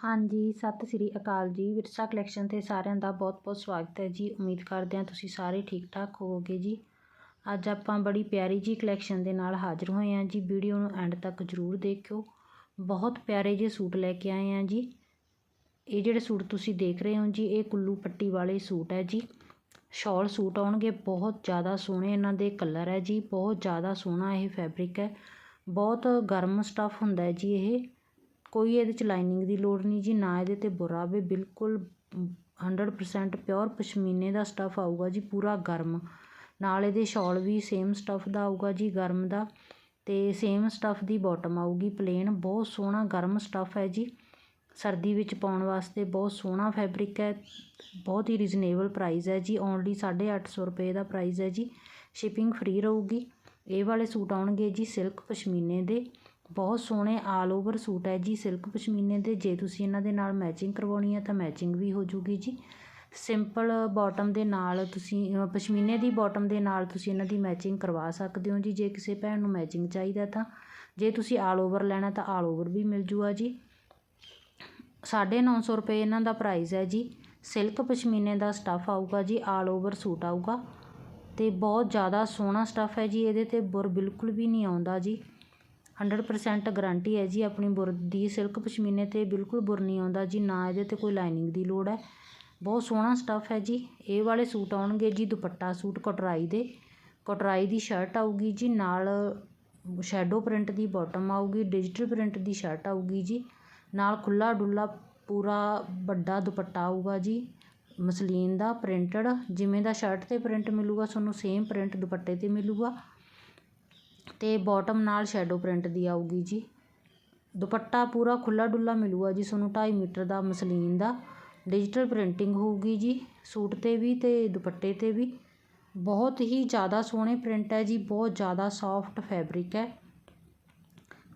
ਹਾਂਜੀ, ਸਤਿ ਸ੍ਰੀ ਅਕਾਲ ਜੀ। ਵਿਰਸਾ ਕਲੈਕਸ਼ਨ 'ਤੇ ਸਾਰਿਆਂ ਦਾ ਬਹੁਤ-ਬਹੁਤ ਸਵਾਗਤ ਹੈ ਜੀ। ਉਮੀਦ ਕਰਦੇ ਹਾਂ ਤੁਸੀਂ ਸਾਰੇ ਠੀਕ-ਠਾਕ ਹੋਵੋਗੇ ਜੀ। ਅੱਜ ਆਪਾਂ ਬੜੀ ਪਿਆਰੀ ਜੀ ਕਲੈਕਸ਼ਨ ਦੇ ਨਾਲ ਹਾਜ਼ਰ ਹੋਏ ਹਾਂ ਜੀ। ਵੀਡੀਓ ਨੂੰ ਐਂਡ ਤੱਕ ਜ਼ਰੂਰ ਦੇਖਿਓ। ਬਹੁਤ ਪਿਆਰੇ ਜਿਹੇ ਸੂਟ ਲੈ ਕੇ ਆਏ ਹਾਂ ਜੀ। ਇਹ ਜਿਹੜੇ ਸੂਟ ਤੁਸੀਂ ਦੇਖ ਰਹੇ ਹੋ ਜੀ, ਇਹ ਕੁੱਲੂ ਪੱਟੀ ਵਾਲੇ ਸੂਟ ਹੈ ਜੀ। ਸ਼ਾਲ ਸੂਟ ਆਉਣਗੇ। ਬਹੁਤ ਜ਼ਿਆਦਾ ਸੋਹਣੇ ਇਹਨਾਂ ਦੇ ਕਲਰ ਹੈ ਜੀ। ਬਹੁਤ ਜ਼ਿਆਦਾ ਸੋਹਣਾ ਇਹ ਫੈਬਰਿਕ ਹੈ। ਬਹੁਤ ਗਰਮ ਸਟੱਫ ਹੁੰਦਾ ਹੈ ਜੀ ਇਹ। ਕੋਈ ਇਹਦੇ 'ਚ ਲਾਈਨਿੰਗ ਦੀ ਲੋੜ ਨਹੀਂ ਜੀ, ਨਾ ਇਹਦੇ 'ਤੇ ਬੁਰਾ ਵੀ ਬਿਲਕੁਲ 100% ਪਿਓਰ ਪਸ਼ਮੀਨੇ ਦਾ ਸਟੱਫ ਆਊਗਾ ਜੀ, ਪੂਰਾ ਗਰਮ। ਨਾਲ ਇਹਦੇ ਸ਼ੋਲ ਵੀ ਸੇਮ ਸਟੱਫ ਦਾ ਆਊਗਾ ਜੀ, ਗਰਮ ਦਾ। ਅਤੇ ਸੇਮ ਸਟੱਫ ਦੀ ਬੋਟਮ ਆਊਗੀ ਪਲੇਨ ਬਹੁਤ ਸੋਹਣਾ ਗਰਮ ਸਟੱਫ ਹੈ ਜੀ। ਸਰਦੀ ਵਿੱਚ ਪਾਉਣ ਵਾਸਤੇ ਬਹੁਤ ਸੋਹਣਾ ਫੈਬਰਿਕ ਹੈ, ਬਹੁਤ ਹੀ ਰੀਜ਼ਨੇਬਲ ਪ੍ਰਾਈਸ ਹੈ ਜੀ। ਓਨਲੀ 850 ਰੁਪਏ ਦਾ ਪ੍ਰਾਈਸ ਹੈ ਜੀ। ਸ਼ਿਪਿੰਗ ਫ੍ਰੀ ਰਹੂਗੀ। ਇਹ ਵਾਲੇ ਸੂਟ ਆਉਣਗੇ ਜੀ ਸਿਲਕ ਪਸ਼ਮੀਨੇ ਦੇ। ਬਹੁਤ ਸੋਹਣੇ ਆਲ ਓਵਰ ਸੂਟ ਹੈ ਜੀ ਸਿਲਕ ਪਸ਼ਮੀਨੇ ਦੇ, ਜੇ ਤੁਸੀਂ ਇਹਨਾਂ ਦੇ ਨਾਲ ਮੈਚਿੰਗ ਕਰਵਾਉਣੀ ਹੈ ਤਾਂ ਮੈਚਿੰਗ ਵੀ ਹੋ ਜੂਗੀ ਜੀ। ਸਿੰਪਲ ਬੋਟਮ ਦੇ ਨਾਲ ਤੁਸੀਂ ਪਸ਼ਮੀਨੇ ਦੀ ਬੋਟਮ ਦੇ ਨਾਲ ਤੁਸੀਂ ਇਹਨਾਂ ਦੀ ਮੈਚਿੰਗ ਕਰਵਾ ਸਕਦੇ ਹੋ ਜੀ, ਜੇ ਕਿਸੇ ਭੈਣ ਨੂੰ ਮੈਚਿੰਗ ਚਾਹੀਦਾ ਤਾਂ। ਜੇ ਤੁਸੀਂ ਆਲ ਓਵਰ ਲੈਣਾ ਤਾਂ ਆਲ ਓਵਰ ਵੀ ਮਿਲ ਜੂਗਾ ਜੀ। 950 ਰੁਪਏ ਇਹਨਾਂ ਦਾ ਪ੍ਰਾਈਸ ਹੈ ਜੀ। ਸਿਲਕ ਪਸ਼ਮੀਨੇ ਦਾ ਸਟੱਫ ਆਊਗਾ ਜੀ ਆਲ ਓਵਰ ਸੂਟ ਆਊਗਾ। ਤੇ ਬਹੁਤ ਜ਼ਿਆਦਾ ਸੋਹਣਾ ਸਟੱਫ ਹੈ ਜੀ, ਇਹਦੇ ਤੇ ਬੁਰ ਬਿਲਕੁਲ ਵੀ ਨਹੀਂ ਆਉਂਦਾ ਜੀ। 100% ਗਰੰਟੀ ਹੈ ਜੀ ਆਪਣੀ ਬੁਰ, ਦੀ ਸਿਲਕ ਪਸ਼ਮੀਨੇ 'ਤੇ ਬਿਲਕੁਲ ਬੁਰ ਨਹੀਂ ਆਉਂਦਾ ਜੀ, ਨਾ ਇਹਦੇ 'ਤੇ ਕੋਈ ਲਾਈਨਿੰਗ ਦੀ ਲੋੜ ਹੈ। ਬਹੁਤ ਸੋਹਣਾ ਸਟੱਫ ਹੈ ਜੀ। ਇਹ ਵਾਲੇ ਸੂਟ ਆਉਣਗੇ ਜੀ ਦੁਪੱਟਾ ਸੂਟ ਕਟਰਾਈ ਦੇ। ਕਟਰਾਈ ਦੀ ਸ਼ਰਟ ਆਊਗੀ ਜੀ, ਨਾਲ ਸ਼ੈਡੋ ਪ੍ਰਿੰਟ ਦੀ ਬਾਟਮ ਆਊਗੀ ਡਿਜੀਟਲ ਪ੍ਰਿੰਟ ਦੀ ਸ਼ਰਟ ਆਊਗੀ ਜੀ। ਨਾਲ ਖੁੱਲਾ ਡੁੱਲਾ ਪੂਰਾ ਵੱਡਾ ਦੁਪੱਟਾ ਆਊਗਾ ਜੀ, ਮਸਲੀਨ ਦਾ ਪ੍ਰਿੰਟਡ ਜਿਵੇਂ ਦਾ ਸ਼ਰਟ 'ਤੇ ਪ੍ਰਿੰਟ ਮਿਲੂਗਾ, ਤੁਹਾਨੂੰ ਸੇਮ ਪ੍ਰਿੰਟ ਦੁਪੱਟੇ 'ਤੇ ਮਿਲੂਗਾ। ਅਤੇ ਬੋਟਮ ਨਾਲ ਸ਼ੈਡੋ ਪ੍ਰਿੰਟ ਦੀ ਆਊਗੀ ਜੀ। ਦੁਪੱਟਾ ਪੂਰਾ ਖੁੱਲ੍ਹਾ ਡੁੱਲਾ ਮਿਲੂਗਾ ਜੀ ਤੁਹਾਨੂੰ, ਢਾਈ ਮੀਟਰ ਦਾ ਮਸਲੀਨ ਦਾ। ਡਿਜੀਟਲ ਪ੍ਰਿੰਟਿੰਗ ਹੋਊਗੀ ਜੀ, ਸੂਟ 'ਤੇ ਵੀ ਅਤੇ ਦੁਪੱਟੇ 'ਤੇ ਵੀ। ਬਹੁਤ ਹੀ ਜ਼ਿਆਦਾ ਸੋਹਣੇ ਪ੍ਰਿੰਟ ਹੈ ਜੀ, ਬਹੁਤ ਜ਼ਿਆਦਾ ਸੋਫਟ ਫੈਬਰਿਕ ਹੈ।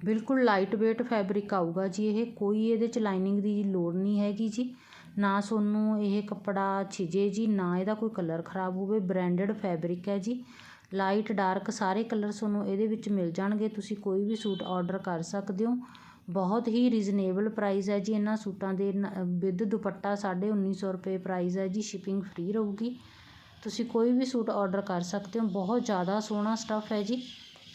ਬਿਲਕੁਲ ਲਾਈਟ ਵੇਟ ਫੈਬਰਿਕ ਆਊਗਾ ਜੀ ਇਹ, ਕੋਈ ਇਹਦੇ 'ਚ ਲਾਈਨਿੰਗ ਦੀ ਲੋੜ ਨਹੀਂ ਹੈਗੀ ਜੀ। ਨਾ ਤੁਹਾਨੂੰ ਇਹ ਕੱਪੜਾ ਛਿਜੇ ਜੀ, ਨਾ ਇਹਦਾ ਕੋਈ ਕਲਰ ਖ਼ਰਾਬ ਹੋਵੇ ਬ੍ਰਾਂਡਡ ਫੈਬਰਿਕ ਹੈ ਜੀ। ਲਾਈਟ, ਡਾਰਕ ਸਾਰੇ ਕਲਰ ਤੁਹਾਨੂੰ ਇਹਦੇ ਵਿੱਚ ਮਿਲ ਜਾਣਗੇ। ਤੁਸੀਂ ਕੋਈ ਵੀ ਸੂਟ ਔਡਰ ਕਰ ਸਕਦੇ ਹੋ। ਬਹੁਤ ਹੀ ਰੀਜ਼ਨੇਬਲ ਪ੍ਰਾਈਜ਼ ਹੈ ਜੀ। ਇਹਨਾਂ ਸੂਟਾਂ ਦੇ ਵਿਦ ਦੁਪੱਟਾ 1950 ਰੁਪਏ ਪ੍ਰਾਈਜ਼ ਹੈ ਜੀ। ਸ਼ਿਪਿੰਗ ਫ੍ਰੀ ਰਹੂਗੀ। ਤੁਸੀਂ ਕੋਈ ਵੀ ਸੂਟ ਔਡਰ ਕਰ ਸਕਦੇ ਹੋ। ਬਹੁਤ ਜ਼ਿਆਦਾ ਸੋਹਣਾ ਸਟੱਫ ਹੈ ਜੀ।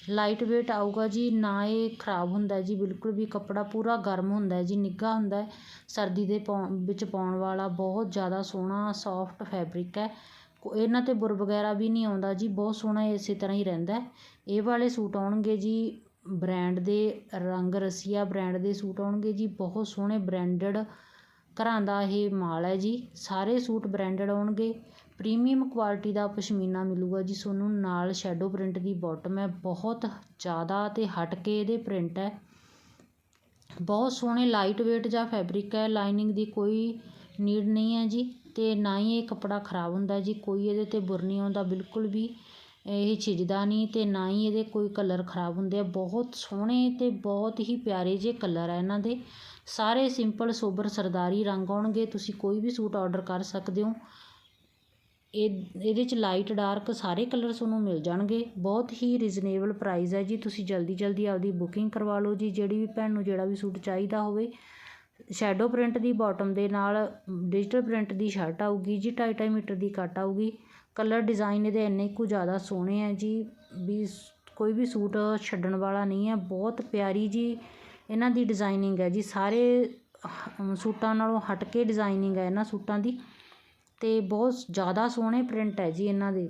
ਲਾਈਟ ਵੇਟ ਆਊਗਾ ਜੀ। ਨਾ ਇਹ ਖਰਾਬ ਹੁੰਦਾ ਜੀ। ਬਿਲਕੁਲ ਵੀ ਕੱਪੜਾ ਪੂਰਾ ਗਰਮ ਹੁੰਦਾ ਜੀ। ਨਿੱਘਾ ਹੁੰਦਾ ਸਰਦੀ ਦੇ ਵਿੱਚ ਪਾਉਣ ਵਾਲਾ ਬਹੁਤ ਜ਼ਿਆਦਾ ਸੋਹਣਾ ਸੌਫਟ ਫੈਬਰਿਕ ਹੈ। ਇਹਨਾਂ 'ਤੇ ਬੁਰ ਵਗੈਰਾ ਵੀ ਨਹੀਂ ਆਉਂਦਾ ਜੀ, ਬਹੁਤ ਸੋਹਣਾ ਇਸੇ ਤਰ੍ਹਾਂ ਹੀ ਰਹਿੰਦਾ ਇਹ ਵਾਲੇ ਸੂਟ ਆਉਣਗੇ ਜੀ ਬ੍ਰੈਂਡ ਦੇ ਰੰਗ ਰਸੀਆ ਬ੍ਰੈਂਡ ਦੇ ਸੂਟ ਆਉਣਗੇ ਜੀ, ਬਹੁਤ ਸੋਹਣੇ ਬ੍ਰਾਂਡਡ ਘਰਾਂ ਦਾ ਇਹ ਮਾਲ ਹੈ ਜੀ। ਸਾਰੇ ਸੂਟ ਬ੍ਰੈਂਡਡ ਆਉਣਗੇ। ਪ੍ਰੀਮੀਅਮ ਕੁਆਲਿਟੀ ਦਾ ਪਸ਼ਮੀਨਾ ਮਿਲੂਗਾ ਜੀ ਤੁਹਾਨੂੰ, ਨਾਲ ਸ਼ੈਡੋ ਪ੍ਰਿੰਟ ਦੀ ਬੋਟਮ ਹੈ। ਬਹੁਤ ਜ਼ਿਆਦਾ ਤੇ ਹਟ ਕੇ ਇਹਦੇ ਪ੍ਰਿੰਟ ਹੈ। ਬਹੁਤ ਸੋਹਣੇ ਲਾਈਟ ਵੇਟ ਜਾਂ ਫੈਬਰਿਕ ਹੈ। ਲਾਈਨਿੰਗ ਦੀ ਕੋਈ ਨੀਡ ਨਹੀਂ ਹੈ ਜੀ ਅਤੇ ਨਾ ਹੀ ਇਹ ਕੱਪੜਾ ਖਰਾਬ ਹੁੰਦਾ ਜੀ, ਕੋਈ ਇਹਦੇ 'ਤੇ ਬੁਰ ਨਹੀਂ ਆਉਂਦਾ, ਬਿਲਕੁਲ ਵੀ ਇਹ ਛਿਜਦਾ ਨਹੀਂ ਅਤੇ ਨਾ ਹੀ ਇਹਦੇ ਕੋਈ ਕਲਰ ਖਰਾਬ ਹੁੰਦੇ ਆ। ਬਹੁਤ ਸੋਹਣੇ ਅਤੇ ਬਹੁਤ ਹੀ ਪਿਆਰੇ ਜਿਹੇ ਕਲਰ ਆ ਇਹਨਾਂ ਦੇ। ਸਾਰੇ ਸਿੰਪਲ, ਸੋਬਰ, ਸਰਦਾਰੀ ਰੰਗ ਆਉਣਗੇ, ਤੁਸੀਂ ਕੋਈ ਵੀ ਸੂਟ ਔਡਰ ਕਰ ਸਕਦੇ ਹੋ। ਇਹ, ਇਹਦੇ 'ਚ ਲਾਈਟ ਡਾਰਕ ਸਾਰੇ ਕਲਰ ਤੁਹਾਨੂੰ ਮਿਲ ਜਾਣਗੇ। ਬਹੁਤ ਹੀ ਰੀਜ਼ਨੇਬਲ ਪ੍ਰਾਈਜ਼ ਹੈ ਜੀ। ਤੁਸੀਂ ਜਲਦੀ ਜਲਦੀ ਆਪਦੀ ਬੁਕਿੰਗ ਕਰਵਾ ਲਓ ਜੀ। ਜਿਹੜੀ ਵੀ ਭੈਣ ਨੂੰ ਜਿਹੜਾ ਵੀ ਸੂਟ ਚਾਹੀਦਾ ਹੋਵੇ ਸ਼ੈਡੋ ਪ੍ਰਿੰਟ ਦੀ ਬੋਟਮ ਦੇ ਨਾਲ, ਡਿਜੀਟਲ ਪ੍ਰਿੰਟ ਦੀ ਸ਼ਰਟ ਆਊਗੀ ਜੀ ਢਾਈ ਢਾਈ ਮੀਟਰ ਦੀ ਕੱਟ ਆਊਗੀ। ਕਲਰ ਡਿਜ਼ਾਇਨ ਇਹਦੇ ਇੰਨੇ ਕੁ ਜ਼ਿਆਦਾ ਸੋਹਣੇ ਹੈ ਜੀ, ਵੀ ਕੋਈ ਵੀ ਸੂਟ ਛੱਡਣ ਵਾਲਾ ਨਹੀਂ ਹੈ ਬਹੁਤ ਪਿਆਰੀ ਜੀ ਇਹਨਾਂ ਦੀ ਡਿਜ਼ਾਇਨਿੰਗ ਹੈ ਜੀ। ਸਾਰੇ ਸੂਟਾਂ ਨਾਲੋਂ ਹਟ ਕੇ ਡਿਜ਼ਾਇਨਿੰਗ ਹੈ ਇਹਨਾਂ ਸੂਟਾਂ ਦੀ ਅਤੇ ਬਹੁਤ ਜ਼ਿਆਦਾ ਸੋਹਣੇ ਪ੍ਰਿੰਟ ਹੈ ਜੀ ਇਹਨਾਂ ਦੇ।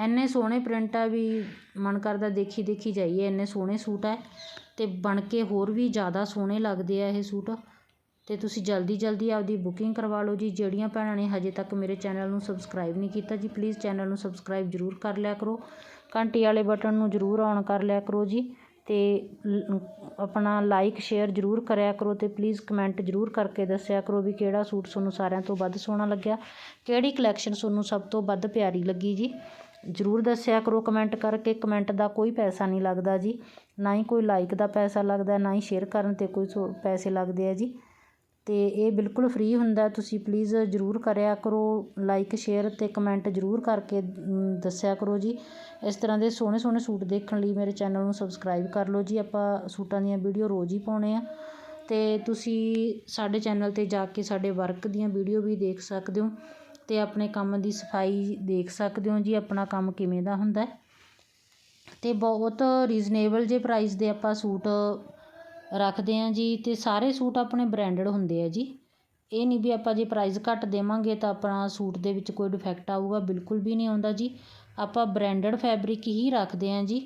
ਇੰਨੇ ਸੋਹਣੇ ਪ੍ਰਿੰਟ ਆ ਵੀ ਮਨ ਕਰਦਾ ਦੇਖੀ ਦੇਖੀ ਜਾਈਏ, ਇੰਨੇ ਸੋਹਣੇ ਸੂਟ ਹੈ ਅਤੇ ਬਣ ਕੇ ਹੋਰ ਵੀ ਜ਼ਿਆਦਾ ਸੋਹਣੇ ਲੱਗਦੇ ਆ ਇਹ ਸੂਟ। ਅਤੇ ਤੁਸੀਂ ਜਲਦੀ ਜਲਦੀ ਆਪਦੀ ਬੁਕਿੰਗ ਕਰਵਾ ਲਓ ਜੀ। ਜਿਹੜੀਆਂ ਭੈਣਾਂ ਨੇ ਹਜੇ ਤੱਕ ਮੇਰੇ ਚੈਨਲ ਨੂੰ ਸਬਸਕ੍ਰਾਈਬ ਨਹੀਂ ਕੀਤਾ ਜੀ ਪਲੀਜ਼ ਚੈਨਲ ਨੂੰ ਸਬਸਕ੍ਰਾਈਬ ਜ਼ਰੂਰ ਕਰ ਲਿਆ ਕਰੋ। ਘੰਟੀ ਵਾਲੇ ਬਟਨ ਨੂੰ ਜ਼ਰੂਰ ਔਨ ਕਰ ਲਿਆ ਕਰੋ ਜੀ। ਅਤੇ ਆਪਣਾ ਲਾਈਕ ਸ਼ੇਅਰ ਜ਼ਰੂਰ ਕਰਿਆ ਕਰੋ ਅਤੇ ਪਲੀਜ਼ ਕਮੈਂਟ ਜ਼ਰੂਰ ਕਰਕੇ ਦੱਸਿਆ ਕਰੋ ਵੀ ਕਿਹੜਾ ਸੂਟ ਤੁਹਾਨੂੰ ਸਾਰਿਆਂ ਤੋਂ ਵੱਧ ਸੋਹਣਾ ਲੱਗਿਆ। ਕਿਹੜੀ ਕਲੈਕਸ਼ਨ ਤੁਹਾਨੂੰ ਸਭ ਤੋਂ ਵੱਧ ਪਿਆਰੀ ਲੱਗੀ ਜੀ। ਜ਼ਰੂਰ ਦੱਸਿਆ ਕਰੋ ਕਮੈਂਟ ਕਰਕੇ। ਕਮੈਂਟ ਦਾ ਕੋਈ ਪੈਸਾ ਨਹੀਂ ਲੱਗਦਾ ਜੀ। ਨਾ ਹੀ ਕੋਈ ਲਾਈਕ ਦਾ ਪੈਸਾ ਲੱਗਦਾ, ਨਾ ਹੀ ਸ਼ੇਅਰ ਕਰਨ 'ਤੇ ਕੋਈ ਪੈਸੇ ਲੱਗਦੇ ਆ ਜੀ। ਅਤੇ ਇਹ ਬਿਲਕੁਲ ਫ੍ਰੀ ਹੁੰਦਾ, ਤੁਸੀਂ ਪਲੀਜ਼ ਜ਼ਰੂਰ ਕਰਿਆ ਕਰੋ। ਲਾਈਕ ਸ਼ੇਅਰ ਅਤੇ ਕਮੈਂਟ ਜ਼ਰੂਰ ਕਰਕੇ ਦੱਸਿਆ ਕਰੋ ਜੀ। ਇਸ ਤਰ੍ਹਾਂ ਦੇ ਸੋਹਣੇ ਸੋਹਣੇ ਸੂਟ ਦੇਖਣ ਲਈ ਮੇਰੇ ਚੈਨਲ ਨੂੰ ਸਬਸਕ੍ਰਾਈਬ ਕਰ ਲਓ ਜੀ। ਆਪਾਂ ਸੂਟਾਂ ਦੀਆਂ ਵੀਡੀਓ ਰੋਜ਼ ਹੀ ਪਾਉਣੇ ਆ। ਅਤੇ ਤੁਸੀਂ ਸਾਡੇ ਚੈਨਲ 'ਤੇ ਜਾ ਕੇ ਸਾਡੇ ਵਰਕ ਦੀਆਂ ਵੀਡੀਓ ਵੀ ਦੇਖ ਸਕਦੇ ਹੋ। ਅਤੇ ਆਪਣੇ ਕੰਮ ਦੀ ਸਫ਼ਾਈ ਦੇਖ ਸਕਦੇ ਹੋ ਜੀ, ਆਪਣਾ ਕੰਮ ਕਿਵੇਂ ਦਾ ਹੁੰਦਾ ਅਤੇ ਬਹੁਤ ਰੀਜ਼ਨੇਬਲ ਜੇ ਪ੍ਰਾਈਜ਼ ਦੇ ਆਪਾਂ ਸੂਟ ਰੱਖਦੇ ਹਾਂ ਜੀ ਅਤੇ ਸਾਰੇ ਸੂਟ ਆਪਣੇ ਬ੍ਰਾਂਡਡ ਹੁੰਦੇ ਆ ਜੀ। ਇਹ ਨਹੀਂ ਵੀ ਆਪਾਂ ਜੇ ਪ੍ਰਾਈਜ਼ ਘੱਟ ਦੇਵਾਂਗੇ ਤਾਂ ਆਪਣਾ ਸੂਟ ਦੇ ਵਿੱਚ ਕੋਈ ਡਿਫੈਕਟ ਆਊਗਾ, ਬਿਲਕੁਲ ਵੀ ਨਹੀਂ ਆਉਂਦਾ ਜੀ। ਆਪਾਂ ਬ੍ਰਾਂਡਡ ਫੈਬਰਿਕ ਹੀ ਰੱਖਦੇ ਹਾਂ ਜੀ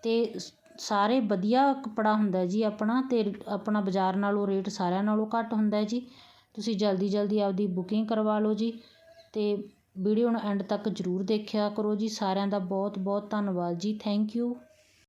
ਅਤੇ ਸਾਰੇ ਵਧੀਆ ਕੱਪੜਾ ਹੁੰਦਾ ਜੀ ਆਪਣਾ ਅਤੇ ਆਪਣਾ ਬਾਜ਼ਾਰ ਨਾਲੋਂ ਰੇਟ ਸਾਰਿਆਂ ਨਾਲੋਂ ਘੱਟ ਹੁੰਦਾ ਜੀ। ਤੁਸੀਂ ਜਲਦੀ ਜਲਦੀ ਆਪਦੀ ਬੁਕਿੰਗ ਕਰਵਾ ਲਓ ਜੀ। ਅਤੇ ਵੀਡੀਓ ਨੂੰ ਐਂਡ ਤੱਕ ਜ਼ਰੂਰ ਦੇਖਿਆ ਕਰੋ ਜੀ। ਸਾਰਿਆਂ ਦਾ ਬਹੁਤ ਬਹੁਤ ਧੰਨਵਾਦ ਜੀ। Thank you